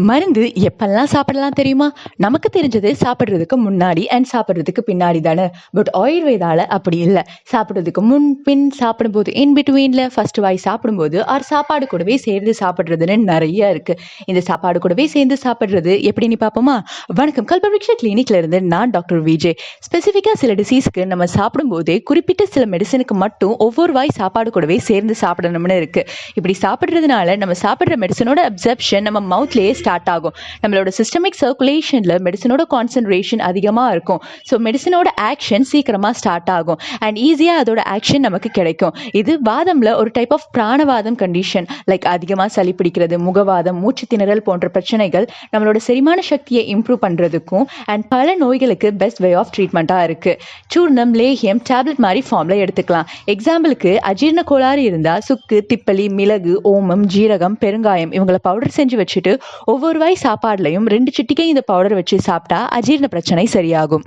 மருந்து எப்பெல்லாம் சாப்பிடலாம் தெரியுமா? நமக்கு தெரிஞ்சது சாப்பிட்றதுக்கு முன்னாடி அண்ட் சாப்பிட்றதுக்கு பின்னாடி தானே. பட் ஆயுர்வேதால அப்படி இல்லை. சாப்பிட்றதுக்கு முன் பின் சாப்பிடும்போது இன் பிட்வீனில் ஃபர்ஸ்ட் வாய் சாப்பிடும்போது ஆர் சாப்பாடு கூடவே சேர்ந்து சாப்பிட்றதுன்னு நிறைய இருக்கு. இந்த சாப்பாடு கூடவே சேர்ந்து சாப்பிட்றது எப்படின்னு பார்ப்போமா? வணக்கம். கல்பவృక్ష கிளினிக்ல இருந்து நான் டாக்டர் விஜய். ஸ்பெசிஃபிக்காக சில டிசீஸ்க்கு நம்ம சாப்பிடும்போதே குறிப்பிட்ட சில மெடிசனுக்கு மட்டும் ஒவ்வொரு வாய் சாப்பாடு கூடவே சேர்ந்து சாப்பிடணும்னு இருக்கு. இப்படி சாப்பிட்றதுனால நம்ம சாப்பிட்ற மெடிசனோட அப்சர்ப்ஷன் நம்ம மவுத்லேயே ஸ்டார்ட் ஆகும். நம்மளோட சிஸ்டமிக் சர்க்குலேஷனில் மெடிசனோட கான்சன்ட்ரேஷன் அதிகமாக இருக்கும். ஸோ மெடிசனோட ஆக்ஷன் சீக்கிரமாக ஸ்டார்ட் ஆகும். அண்ட் ஈஸியாக அதோட ஆக்ஷன் நமக்கு கிடைக்கும். இது வாதமில் ஒரு டைப் ஆஃப் பிராணவாதம் கண்டிஷன் லைக் அதிகமாக சளி பிடிக்கிறது முகவாதம் மூச்சு திணறல் போன்ற பிரச்சனைகள் நம்மளோட செரிமான சக்தியை இம்ப்ரூவ் பண்ணுறதுக்கும் அண்ட் பல நோய்களுக்கு பெஸ்ட் வே ஆஃப் ட்ரீட்மெண்ட்டாக இருக்குது சூர்ணம் லேஹியம் டேப்லெட் மாதிரி ஃபார்மில் எடுத்துக்கலாம். எக்ஸாம்பிளுக்கு அஜீரண கோளாறு இருந்தால் சுக்கு திப்பலி மிளகு ஓமம் ஜீரகம் பெருங்காயம் இவங்களை பவுடர் செஞ்சு வச்சுட்டு ஒவ்வொரு வாய் சாப்பாடுலையும் ரெண்டு சிட்டிகை இந்த பவுடர் வச்சு சாப்பிட்டா அஜீரண பிரச்சனை சரியாகும்.